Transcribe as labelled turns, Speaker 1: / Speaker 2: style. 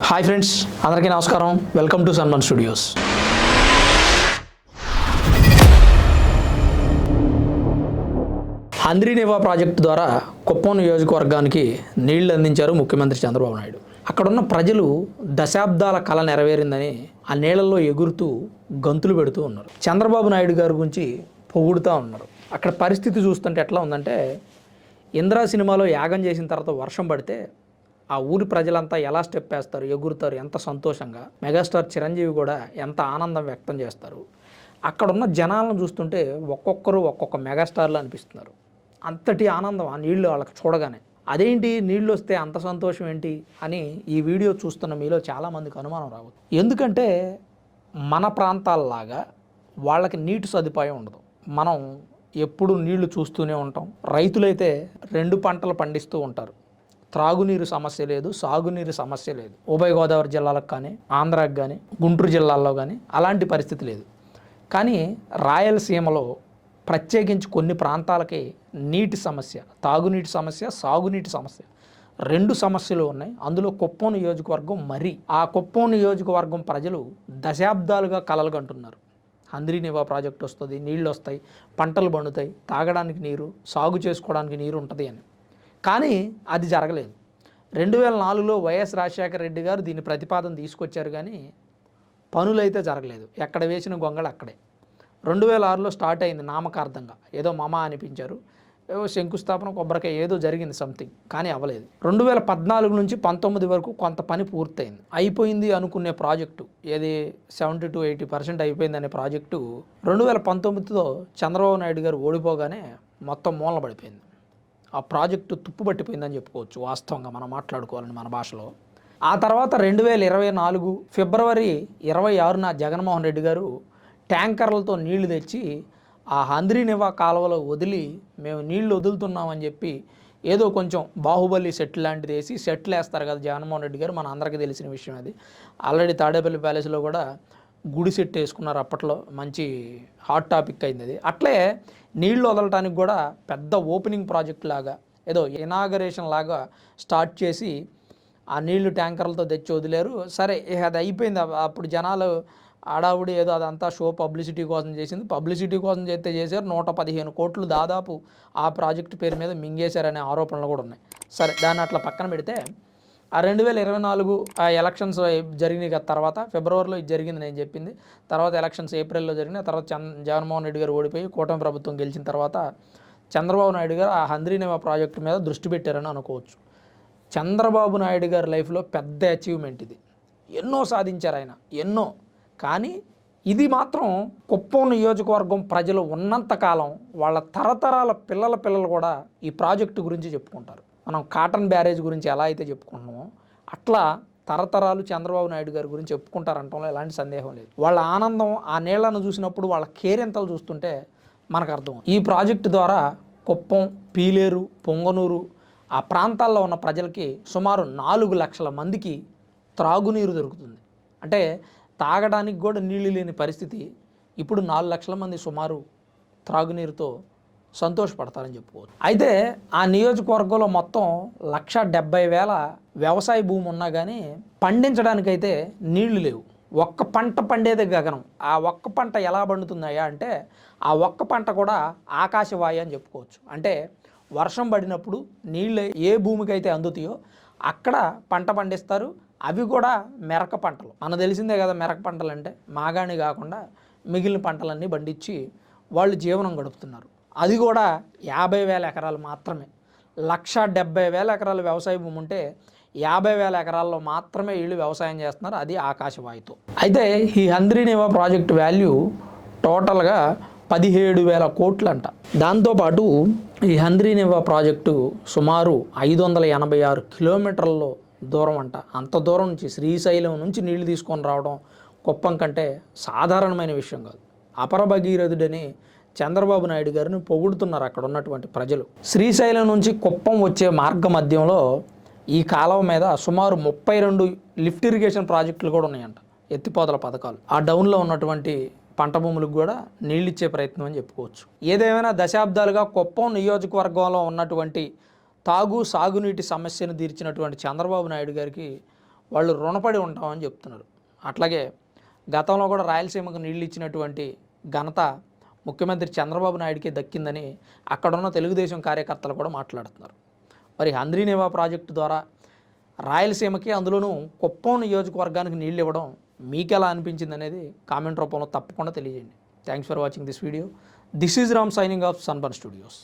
Speaker 1: Hi friends అందరికీ నమస్కారం. Welcome to సన్మన్ studios. Handrineeva project ద్వారా కుప్పం నియోజకవర్గానికి నీళ్ళు అందించారు ముఖ్యమంత్రి చంద్రబాబు నాయుడు. అక్కడున్న ప్రజలు దశాబ్దాల కళ నెరవేరిందని ఆ నీళ్ళల్లో ఎగురుతూ గంతులు పెడుతూ ఉన్నారు. చంద్రబాబు నాయుడు గారి గురించి పొగుడుతూ ఉన్నారు. అక్కడ పరిస్థితి చూస్తుంటే ఎట్లా ఉందంటే ఇంద్రా సినిమాలో యాగం చేసిన తర్వాత వర్షం పడితే ఆ ఊరి ప్రజలంతా ఎలా స్టెప్ వేస్తారు ఎగురుతారు ఎంత సంతోషంగా? మెగాస్టార్ చిరంజీవి కూడా ఎంత ఆనందం వ్యక్తం చేస్తారు? అక్కడ ఉన్న జనాలను చూస్తుంటే ఒక్కొక్కరు ఒక్కొక్క మెగాస్టార్లు అనిపిస్తున్నారు. అంతటి ఆనందం ఆ నీళ్ళు వాళ్ళకి చూడగానే. అదేంటి నీళ్ళు వస్తే అంత సంతోషం ఏంటి అని ఈ వీడియో చూస్తున్న మీలో చాలామందికి అనుమానం రావచ్చు ఎందుకంటే మన ప్రాంతాలలాగా వాళ్ళకి నీటి సదుపాయం ఉండదు. మనం ఎప్పుడు నీళ్ళు చూస్తూనే ఉంటాం. రైతులైతే రెండు పంటలు పండిస్తూ ఉంటారు. త్రాగునీరు సమస్య లేదు సాగునీరు సమస్య లేదు. ఉభయ గోదావరి జిల్లాలకు కానీ ఆంధ్రాకి కానీ గుంటూరు జిల్లాల్లో కానీ అలాంటి పరిస్థితి లేదు. కానీ రాయలసీమలో ప్రత్యేకించి కొన్ని ప్రాంతాలకి నీటి సమస్య తాగునీటి సమస్య సాగునీటి సమస్య రెండు సమస్యలు ఉన్నాయి. అందులో కుప్పం నియోజకవర్గం మరి. ఆ కుప్పం నియోజకవర్గం ప్రజలు దశాబ్దాలుగా కలలుగంటున్నారు హంద్రీనివా ప్రాజెక్ట్ వస్తుంది నీళ్ళు వస్తాయి పంటలు పండుతాయి తాగడానికి నీరు సాగు చేసుకోవడానికి నీరు ఉంటుంది అని. కానీ అది జరగలేదు. రెండు వేల నాలుగులో వైఎస్ రాజశేఖర రెడ్డి గారు దీని ప్రతిపాదన తీసుకొచ్చారు కానీ పనులైతే జరగలేదు. ఎక్కడ వేసిన గొంగళ అక్కడే. రెండు వేల ఆరులో స్టార్ట్ అయింది నామకార్థంగా. ఏదో మమ అనిపించారు. ఏదో శంకుస్థాపన కొబ్బరికాయ ఏదో జరిగింది సంథింగ్ కానీ అవ్వలేదు. రెండు వేల పద్నాలుగు నుంచి పంతొమ్మిది వరకు కొంత పని పూర్తయింది. అయిపోయింది అనుకునే ప్రాజెక్టు. ఏది సెవెంటీ టు ఎయిటీ పర్సెంట్ అయిపోయింది అనే ప్రాజెక్టు. రెండు వేల పంతొమ్మిదితో చంద్రబాబు నాయుడు గారు ఓడిపోగానే మొత్తం మూలన పడిపోయింది. ఆ ప్రాజెక్టు తుప్పు పట్టిపోయిందని చెప్పుకోవచ్చు వాస్తవంగా మనం మాట్లాడుకోవాలని మన భాషలో. ఆ తర్వాత రెండు వేల ఇరవై నాలుగు ఫిబ్రవరి ఇరవై ఆరున జగన్మోహన్ రెడ్డి గారు ట్యాంకర్లతో నీళ్ళు తెచ్చి ఆ హంద్రీనివా కాలువలో వదిలి మేము నీళ్ళు వదులుతున్నామని చెప్పి ఏదో కొంచెం బాహుబలి సెట్ లాంటిది వేసి సెట్లు వేస్తారు కదా జగన్మోహన్ రెడ్డి గారు మన అందరికీ తెలిసిన విషయం అది. ఆల్రెడీ తాడేపల్లి ప్యాలెస్లో కూడా గుడి సెట్ వేసుకున్నారు అప్పట్లో. మంచి హాట్ టాపిక్ అయింది అది. అట్లే నీళ్ళు వదలటానికి కూడా పెద్ద ఓపెనింగ్ ప్రాజెక్ట్ లాగా ఏదో ఇనాగరేషన్ లాగా స్టార్ట్ చేసి ఆ నీళ్ళు ట్యాంకర్లతో తెచ్చి వదిలేరు. సరే అది అయిపోయింది. అప్పుడు జనాలు ఆడావుడి ఏదో అదంతా షో పబ్లిసిటీ కోసం చేసింది. పబ్లిసిటీ కోసం చేస్తే చేశారు. నూట పదిహేను కోట్లు దాదాపు ఆ ప్రాజెక్టు పేరు మీద మింగేశారనే ఆరోపణలు కూడా ఉన్నాయి. సరే దాన్ని అట్లా పక్కన పెడితే ఆ రెండు వేల ఇరవై నాలుగు ఆ ఎలక్షన్స్ జరిగినాయి కదా తర్వాత ఫిబ్రవరిలో ఇది జరిగింది నేను చెప్పింది. తర్వాత ఎలక్షన్స్ ఏప్రిల్లో జరిగిన తర్వాత చంద్ జగన్మోహన్ రెడ్డి గారు ఓడిపోయి కూటమి ప్రభుత్వం గెలిచిన తర్వాత చంద్రబాబు నాయుడు గారు ఆ హంద్రీనేవా ప్రాజెక్టు మీద దృష్టి పెట్టారని అనుకోవచ్చు. చంద్రబాబు నాయుడు గారి లైఫ్లో పెద్ద అచీవ్మెంట్ ఇది. ఎన్నో సాధించారు ఆయన. ఎన్నో. కానీ ఇది మాత్రం కుప్పం నియోజకవర్గం ప్రజలు ఉన్నంతకాలం వాళ్ళ తరతరాల పిల్లల పిల్లలు కూడా ఈ ప్రాజెక్టు గురించి చెప్పుకుంటారు. మనం కాటన్ బ్యారేజ్ గురించి ఎలా అయితే చెప్పుకుంటున్నామో అట్లా తరతరాలు చంద్రబాబు నాయుడు గారి గురించి చెప్పుకుంటారంటంలో ఎలాంటి సందేహం లేదు. వాళ్ళ ఆనందం ఆ నీళ్ళను చూసినప్పుడు వాళ్ళ కేరింతలు చూస్తుంటే మనకు అర్థం ఈ ప్రాజెక్టు ద్వారా కుప్పం పీలేరు పొంగనూరు ఆ ప్రాంతాల్లో ఉన్న ప్రజలకి సుమారు నాలుగు లక్షల మందికి త్రాగునీరు దొరుకుతుంది. అంటే తాగడానికి కూడా నీళ్ళు లేని పరిస్థితి. ఇప్పుడు నాలుగు లక్షల మంది సుమారు త్రాగునీరుతో సంతోషపడతారని చెప్పుకోవచ్చు. అయితే ఆ నియోజకవర్గంలో మొత్తం లక్ష డెబ్బై వేల వ్యవసాయ భూమి ఉన్నా కానీ పండించడానికైతే నీళ్ళు లేవు. ఒక్క పంట పండేది గగనం. ఆ ఒక్క పంట ఎలా పండుతుందయ్యా అంటే ఆ ఒక్క పంట కూడా ఆకాశవాయు అని చెప్పుకోవచ్చు. అంటే వర్షం పడినప్పుడు నీళ్ళు ఏ భూమికి అయితే అందుతాయో అక్కడ పంట పండిస్తారు. అవి కూడా మెరక పంటలు. మనకు తెలిసిందే కదా మెరక పంటలు అంటే మాగాణి కాకుండా మిగిలిన పంటలన్నీ పండించి వాళ్ళు జీవనం గడుపుతున్నారు. అది కూడా యాభై వేల ఎకరాలు మాత్రమే. లక్ష డెబ్బై వేల ఎకరాల వ్యవసాయ భూమి ఉంటే యాభై వేల ఎకరాల్లో మాత్రమే వీళ్ళు వ్యవసాయం చేస్తున్నారు. అది ఆకాశవాయుతో అయితే ఈ హంద్రీనివా ప్రాజెక్ట్ వాల్యూ టోటల్గా పదిహేడు వేల కోట్లు అంట దాంతోపాటు ఈ హంద్రీనివా ప్రాజెక్టు సుమారు ఐదు వందల ఎనభై ఆరు కిలోమీటర్లలో దూరం అంట అంత దూరం నుంచి శ్రీశైలం నుంచి నీళ్ళు తీసుకొని రావడం కుప్పం కంటే సాధారణమైన విషయం కాదు. అపర భగీరథుడని చంద్రబాబు నాయుడు గారిని పొగుడుతున్నారు అక్కడ ఉన్నటువంటి ప్రజలు. శ్రీశైలం నుంచి కుప్పం వచ్చే మార్గ మధ్యంలో ఈ కాలం మీద సుమారు ముప్పై రెండు లిఫ్ట్ ఇరిగేషన్ ప్రాజెక్టులు కూడా ఉన్నాయంట ఎత్తిపోతల పథకాలు. ఆ డౌన్లో ఉన్నటువంటి పంట భూములకు కూడా నీళ్ళు ఇచ్చే ప్రయత్నం అని చెప్పుకోవచ్చు. ఏదేమైనా దశాబ్దాలుగా కుప్పం నియోజకవర్గంలో ఉన్నటువంటి తాగు సాగునీటి సమస్యను తీర్చినటువంటి చంద్రబాబు నాయుడు గారికి వాళ్ళు రుణపడి ఉంటామని చెప్తున్నారు. అట్లాగే గతంలో కూడా రాయలసీమకు నీళ్ళు ఇచ్చినటువంటి ఘనత ముఖ్యమంత్రి చంద్రబాబు నాయుడికి దక్కిందని అక్కడున్న తెలుగుదేశం కార్యకర్తలు కూడా మాట్లాడుతున్నారు. మరి హంద్రీనేవా ప్రాజెక్టు ద్వారా రాయలసీమకి అందులోనూ కుప్పం నియోజకవర్గానికి నీళ్ళు ఇవ్వడం మీకు ఎలా అనిపించింది అనేది కామెంట్ రూపంలో తప్పకుండా తెలియజేయండి. Thanks for watching this video this is Ram signing off sunburn studios